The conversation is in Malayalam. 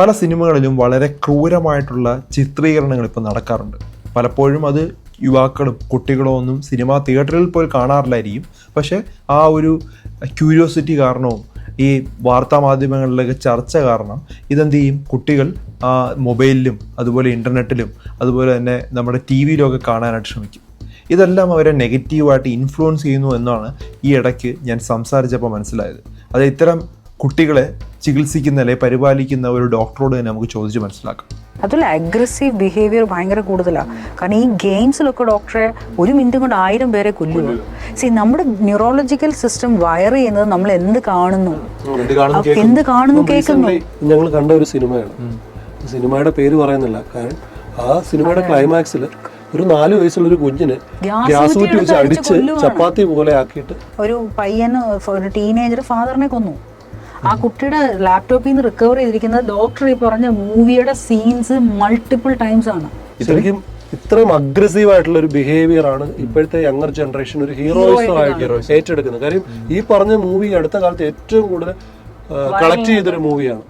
പല സിനിമകളിലും വളരെ ക്രൂരമായിട്ടുള്ള ചിത്രീകരണങ്ങൾ ഇപ്പോൾ നടക്കാറുണ്ട്. പലപ്പോഴും അത് യുവാക്കളും കുട്ടികളോ ഒന്നും സിനിമ തിയേറ്ററിൽ പോയി കാണാറില്ലായിരിക്കും. പക്ഷേ ആ ഒരു ക്യൂരിയോസിറ്റി കാരണവും ഈ വാർത്താ മാധ്യമങ്ങളിലൊക്കെ ചർച്ച കാരണം ഇതെന്ത് ചെയ്യും? കുട്ടികൾ ആ മൊബൈലിലും അതുപോലെ ഇന്റർനെറ്റിലും അതുപോലെ തന്നെ നമ്മുടെ ടി വിയിലൊക്കെ കാണാനായിട്ട് ശ്രമിക്കും. ഇതെല്ലാം അവരെ നെഗറ്റീവായിട്ട് ഇൻഫ്ലുവൻസ് ചെയ്യുന്നു എന്നാണ് ഈ ഇടയ്ക്ക് ഞാൻ സംസാരിച്ചപ്പോൾ മനസ്സിലായത്. അത് ഇത്തരം കുട്ടികളെ ചികിത്സിക്കുന്ന അല്ലെങ്കിൽ പരിപാലിക്കുന്ന ഒരു ഡോക്ടറോട് തന്നെ നമുക്ക് ചോദിച്ച് മനസ്സിലാക്കാം. അതുപോലെ അഗ്രസീവ് ബിഹേവിയർ ഭയങ്കര കൂടുതലാണ് കാരണം ഈ ഗെയിംസിലൊക്കെ ഡോക്ടറെ ഒരു മിനിറ്റ് കൊണ്ട് ആയിരം പേരെ കൊല്ലുക. സി നമ്മുടെ ന്യൂറോളജിക്കൽ സിസ്റ്റം വയർ ചെയ്യുന്നത് നമ്മൾ എന്ത് കാണുന്നു? എന്ത് കാണുന്നു കേൾക്കുന്നു? ഞങ്ങൾ കണ്ട ഒരു സിനിമയാണ്. സിനിമയുടെ പേര് പറയുന്നില്ല. കാരണം ആ സിനിമയുടെ ക്ലൈമാക്സിൽ ഒരു നാല് വയസ്സുള്ള ഒരു കുഞ്ഞിന് ഗ്യാസ് കുറ്റി വെച്ച് അടിച്ച് ചപ്പാത്തി പോലെ ആക്കിയിട്ട് ഒരു പയ്യന് ഒരു ടീനേജർ ഫാദറിനെ കൊന്നു. ആ കുട്ടിയുടെ ലാപ്ടോപ്പിൽ നിന്ന് റിക്കവർ ചെയ്തിരിക്കുന്നത് ഡോക്ടർ ഈ പറഞ്ഞ മൂവിയുടെ സീൻസ് മൾട്ടിപ്പിൾ ടൈംസ് ആണ്. ശരിക്കും ഇത്രയും അഗ്രസീവ് ആയിട്ടുള്ള ഒരു ബിഹേവിയർ ആണ് ഇപ്പോഴത്തെ യങ്ങർ ജനറേഷൻ ഒരു ഹീറോയിസം ആയിട്ട് ഏറ്റെടുക്കുന്നത്. കാര്യം ഈ പറഞ്ഞ മൂവി അടുത്ത കാലത്ത് ഏറ്റവും കൂടുതൽ കളക്ട് ചെയ്തൊരു മൂവിയാണ്